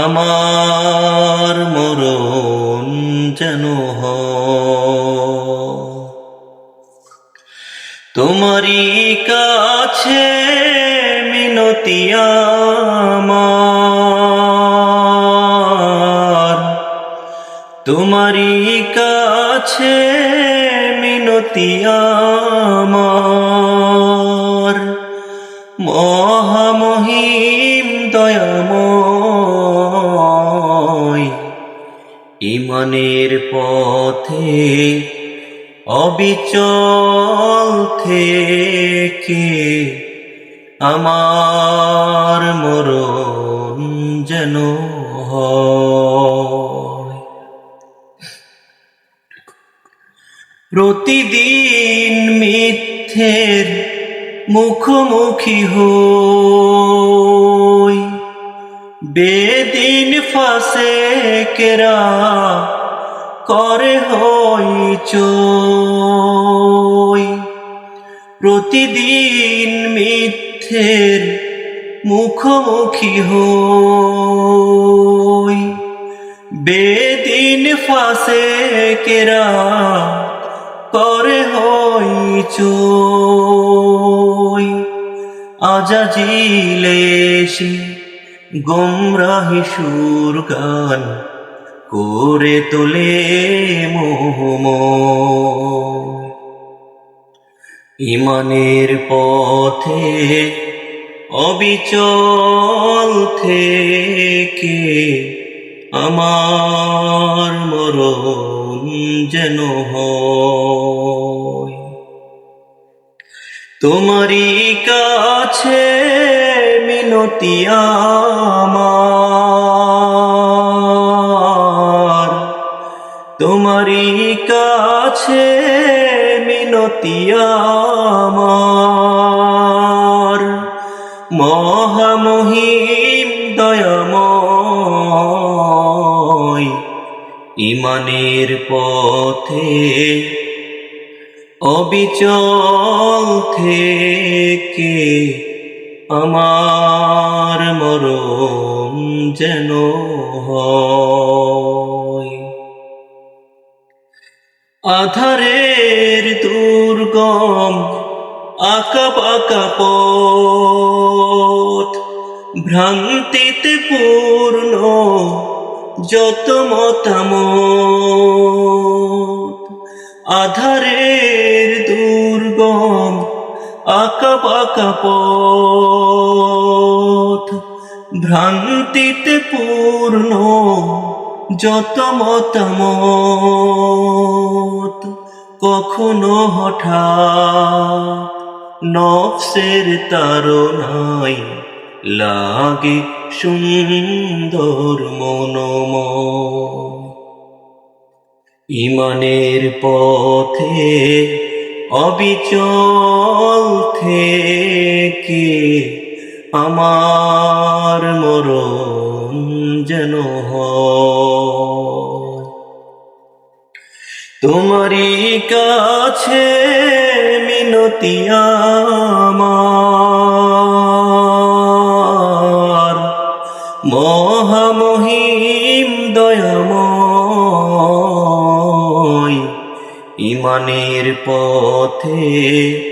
আমার মরণ যেন। তোমারই কাছে মিনতি আমার তোমারই কাছে মিনতি আমার মহামহিম ইমানের পথে অবিচল থেকে আমার মরণ যেন প্রতিদিন মিথ্যের মুখোমুখি হই বেদিন ফাঁসে কেরা করে হই চই। প্রতিদিন মিথ্যের মুখোমুখি হই। বেদিন ফাঁসে কেরা করে হই চই। আজাজিলেশি গোমরাহি সুর গান করে তোলে মোহম। ইমানের পথে অবিচল থেকে আমার মরণ যেন তোমারই কাছে মিনতি আমার তোমারই কাছে মিনতি আমার মহামহিম দয়াময় ইমানের পথে অবিচল থেকে আমার মরণ যেন আধারের দুর্গম আঁকা পাকা পথ, ভ্রান্তিতে পূর্ণ যত মতামত। আধারের দুর্গম আঁকা পাকা পথ ভ্রান্তিতে পূর্ণ, যত মতামত কখনো হঠাৎ নফসের তারনাই লাগে সুন্দর মনোময়। ইমানের পথে অবিচল থেকে আমার মরণ যেন তোমারই কাছে মিনতি আমার। মহামহিম দয়াময় ইমানের পথে